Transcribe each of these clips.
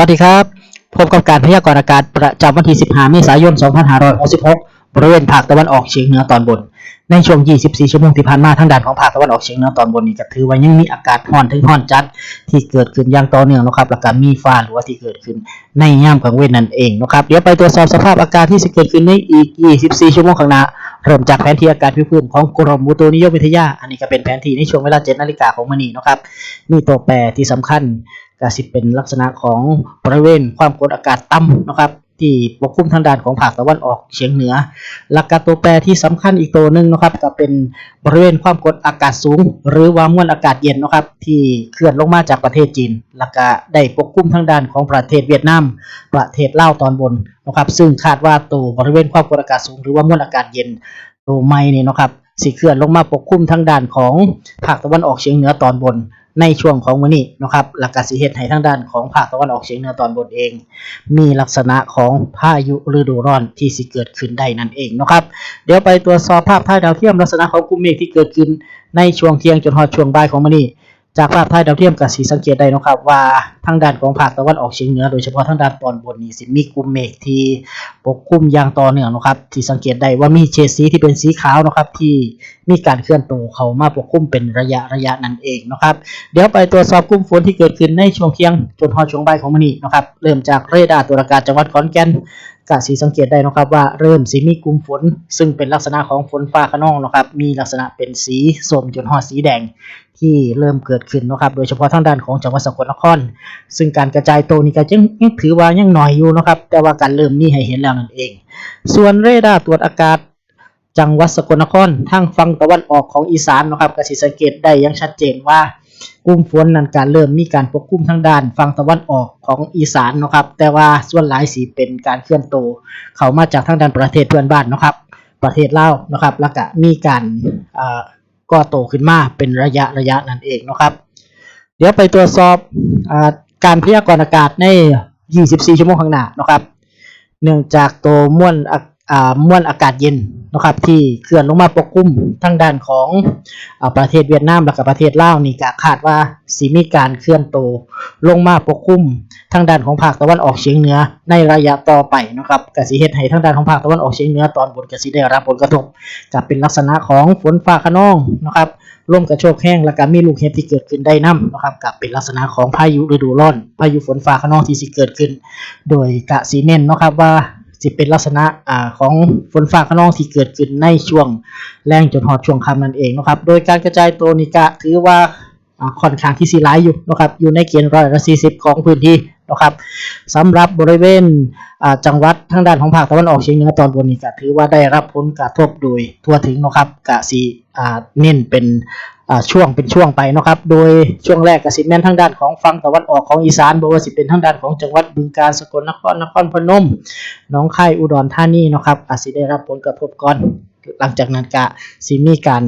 วัสดีครับ พบกับการพยากรณ์อากาศประจำวันที่ 15 เมษายน 2566 บริเวณภาคตะวันออกเฉียงเหนือตอนบน ในช่วง 24 ชั่วโมงที่ผ่านมาทางด้านของภาคตะวันออกเฉียงเหนือตอนบนนี่ก็ถือว่ายังมีอากาศร้อนถึงร้อนจัด ที่เกิดขึ้นอย่างต่อเนื่องนะครับแล้วก็มีฟ้าหรือว่าที่เกิดขึ้นในยามกลางเว้นนั่นเองนะครับ เดี๋ยวไปตรวจสอบสภาพอากาศที่จะเกิดขึ้นในอีก 24 ชั่วโมงข้างหน้า เริ่มจากแผนที่อากาศพื้นๆของกรมอุตุนิยมวิทยา อันนี้ก็เป็นแผนที่ในช่วงเวลา 7 นาฬิกาของมื้อนี้นะครับ มีตัวแปรที่สำคัญ ก็สิเป็นลักษณะของบริเวณความกดอากาศต่ำนะครับ ที่ปกคลุมทางด้านของภาคตะวันออกเฉียงเหนือ หลักการตัวแปรที่สำคัญอีกตัวหนึ่งนะครับ ก็เป็นบริเวณความกดอากาศสูง หรือว่ามวลอากาศเย็นนะครับ ที่เคลื่อนลงมาจากประเทศจีนแล้วก็ได้ปกคลุมทางด้านของประเทศเวียดนามประเทศลาวตอนบนนะครับซึ่งคาดว่าตัวบริเวณความกดอากาศสูง หรือว่ามวลอากาศเย็นตัวใหม่นี่นะครับสิเคลื่อนลงมาปกคลุมทางด้านของภาคตะวันออกเฉียงเหนือตอนบน ในช่วงของมื้อนี้นะครับหลักการสิเฮ็ดให้ทางด้านของภาคตะวันออกเฉียงเหนือตอนบนเอง มีลักษณะของพายุฤดูร้อนที่สิเกิดขึ้นได้นั่นเองนะครับ เดี๋ยวไปตรวจสอบภาพถ่ายดาวเทียมลักษณะของกลุ่มเมฆที่เกิดขึ้นในช่วงเที่ยงจนฮอดช่วงบ่ายของมื้อนี้ จากภาพถ่ายดาวเทียมก็สิสังเกตได้นะครับว่า ทางด้านของภาคตะวันออกเฉียงเหนือโดยเฉพาะทางด้านตอนบนนี่สิมีกลุ่มเมฆที่ปกคลุมอย่างต่อเนื่องนะครับที่สังเกตได้ว่ามีเฉดสีที่เป็นสีขาวนะครับที่มีการเคลื่อนตัวเข้ามาปกคลุมเป็นระยะระยะนั่นเองนะครับ เดี๋ยวไปตรวจสอบกลุ่มฝนที่เกิดขึ้นในช่วงเที่ยงจนฮอช่วงบ่ายของมื้อนี้นะครับเริ่มจากเรดาร์ตรวจอากาศจังหวัดขอนแก่นก็สีสังเกตได้นะครับว่าเริ่มสีมีกลุ่มฝน ซึ่งเป็นลักษณะของฝนฟ้าขนองนะครับมีลักษณะเป็นสีส้มจนฮอดสีแดงที่เริ่มเกิดขึ้นนะครับ โดยเฉพาะทางด้านของจังหวัดสกลนครซึ่งการกระจายตัวนี้ก็ยังถือว่ายังหน้อยอยู่นะครับ แต่ว่าการเริ่มมีให้เห็นแล้วนั่นเอง ส่วนเรดาร์ตรวจอากาศจังหวัดสกลนครทางฝั่งตะวันออกของอีสานนะครับก็สิสังเกตได้อย่างชัดเจนว่ากลุ่มฝนนั้นการเริ่มมีการปกคลุมทางด้านฝั่งตะวันออกของอีสานนะครับ แต่ว่าส่วนหลายสีเป็นการเคลื่อนตัวเข้ามาจากทางด้านประเทศเพื่อนบ้านนะครับ ประเทศลาวนะครับ แล้วก็มีการอ่อก่อโตขึ้นมาเป็นระยะระยะนั่นเองนะครับ เดี๋ยวไปตรวจสอบอา การพยากรณ์อากาศใน 24 ชั่วโมงข้างหน้านะครับ เนื่องจากตัวมวลอ่ามวลอากาศเย็น นะครับ ที่เคลื่อนลงมาปกคลุมทางด้านของอประเทศเวียดนามและก็ประเทศลาวนี่ก็คาดว่าสิมีการเคลื่อนตัวลงมาปกคลุมทางด้านของภาคตะวันออกเฉียงเหนือ ในระยะต่อไปนะครับกสิเฮ็ดให้ทางด้านของภาคตะวันออกเฉียงเหนือตอนบนกสิได้รับผลกระทบก็เป็นลักษณะของฝนฟ้าคะนองนะครับลมกระโชกแห้งและก็มีลูกเห็บที่เกิดขึ้นได้นํนะครับก็เป็นลักษณะของพายุฤดูร้อน พายุฝนฟ้าคะนองที่สิเกิดขึ้น โดยกะสีเน้นนะครับว่า สิเป็นลักษณะอ่าของฝนฟ้าขนองที่เกิดขึ้นในช่วงแรงจนหอดช่วงค่ำนั่นเองนะครับ โดยการกระจายตัวนิกะถือว่าค่อนข้างที่สีร้ายอยู่นะครับอยู่ในเกณฑ์ร้อยละสี่สิบของพื้นที่ นะครับสำหรับบริเวณจังหวัดทางด้านของภาคตะวันออกเฉียงเหนือตอนบนนี่ก็ถือว่าได้รับผลกระทบโดยทั่วถึงนะครับกะสีอ่าเน้นเป็นช่วงเป็นช่วงไปนะครับ โดยช่วงแรกกสิแม่นทางด้านของฝั่งตะวันออกของอีสานบ่ว่าสิเป็นทางด้านของจังหวัดบึงกาฬสกลนครนครพนมหนองคายอุดรธานีนะครับอาจสิได้รับผลกระทบก่อน หลังจากนั้นก็สิมีการ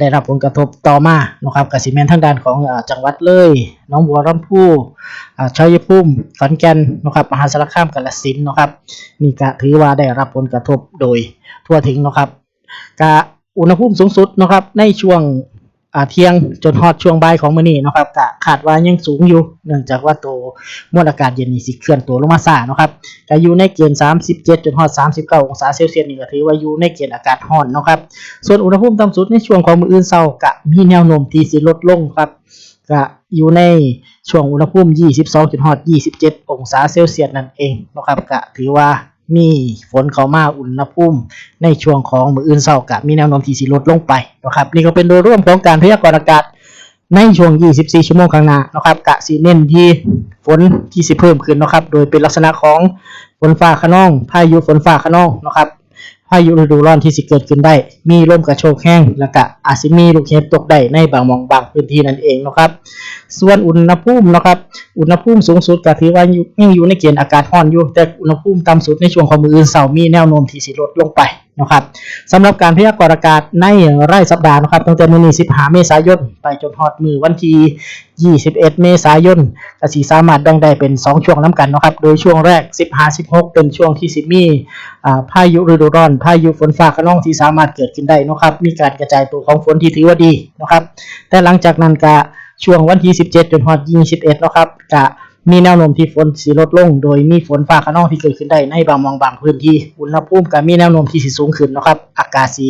ได้รับผลกระทบต่อมานะครับก็สิเมนทางด้านของอจังหวัดเลยน้องบัวลำพูอ่าชัยภูมิขอนแก่นนะครับมหาสารคามกาฬสินนะครับนี่ก็ถือว่าได้รับผลกระทบโดยทั่วถึงนะครับกะอุณหภูมิสูงสุดนะครับในช่วง เที่ยงจนฮอดช่วงบ่ายของมื้อนี้นะครับก็คาดว่ายังสูงอยู่ เนื่องจากว่าตัวมวลอากาศเย็นนี่สิเคลื่อนตัวลงมาซ่านะครับก็อยู่ในเกณฑ์37จนฮอด39องศาเซลเซียสนี่ก็ถือว่าอยู่ในเกณฑ์อากาศร้อนนะครับ ส่วนอุณหภูมิต่ำสุดในช่วงของมื้ออื่นเช้าก็มีแนวโน้มที่สิลดลงครับก็อยู่ในช่วงอุณหภูมิ 22จนฮอด27 องศาเซลเซียสนั่นเองนะครับก็ถือว่า มีฝนเข้ามาอุณหภูมิในช่วงของมื้ออื่นเช้าก็มีแนวโน้มที่สิลดลงไปนะครับนี่ก็เป็นโดยรวมของการพยากรณ์อากาศในช่วง 24 ชั่วโมงข้างหน้านะครับกะสีเน้นที่ฝนที่สิเพิ่มขึ้นนะครับ โดยเป็นลักษณะของฝนฟ้าขนอง พายุฝนฟ้าขนองนะครับ พายุฤดูร้อนที่สิเกิดขึ้นได้ มีลมกระโชกแห้ง และก็อาจสิมีลูกเห็บตกได้ในบางมองบางพื้นที่นั่นเองนะครับ ส่วนอุณหภูมินะครับอุณหภูมิสูงสุดก็ถือว่ายังอยู่ในเกณฑ์อากาศร้อนอยู่แต่อุณหภูมิต่ำสุดในช่วงของมืออื่นเสาร์มีแนวโน้มที่สิลดลงไป นะครับสำหรับการพยากรณ์อากาศในไรายสัปดาห์นะครับตั้งแต่มื้อนี้15 เมษายน ไปจนฮอดมือวันที่21 เมษายนก็สิสามารถแบ่งได้เป็น 2 ช่วงนํกันนะครับ โดยช่วงแรก 15-16 เป็นช่วงที่สิมีพายุฤดูร้อน พายุฝนฟ้าคะนองที่สามารถเกิดขึ้นได้นะครับ มีการกระจายตัวของฝนที่ถือว่าดีนะครับ แต่หลังจากนั้นก็ช่วงวันที่ 17 จนฮอด21เนะครับก็ มีแนวโน้มที่ฝนสิลดลง โดยมีฝนฟ้าคะนองที่เกิดขึ้นได้ในบางมองบางพื้นที่ อุณหภูมิก็มีแนวโน้มที่สิสูงขึ้นนะครับ อากาศสิ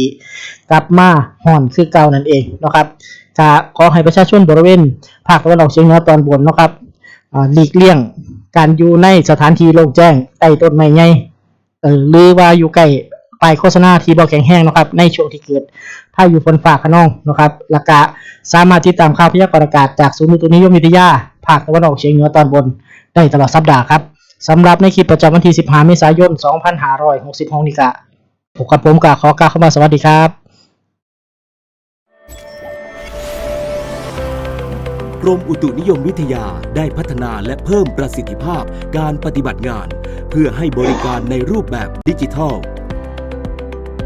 กลับมาร้อนคือเก่านั่นเองนะครับก็ขอให้ประชาชนบริเวณภาคตะวันออกเฉียงเหนือตอนบนนะครับหลีกเลี่ยงการอยู่ในสถานที่โล่งแจ้งใต้ต้นไม้ใหญ่หรือว่าอยู่ใกล้ ป้ายโฆษณาที่บ่แข็งแห้งนะครับในช่วงที่เกิดพายุฝนฟ้าคะนองนะครับแล้วก็สามารถติดตามข่าวพยากรณ์อากาศจากศูนย์อุตุนิยมวิทยาภาคตะวันออกเฉียงเหนือตอนบนได้ตลอดสัปดาห์ครับสำหรับในคลิปประจำวันที่ 15 เมษายน 2566 นี้ก็พบกับผมกะขอกล่าวคำว่าสวัสดีครับกรมอุตุนิยมวิทยาได้พัฒนาและเพิ่มประสิทธิภาพการปฏิบัติงาน เพื่อให้บริการในรูปแบบดิจิทัล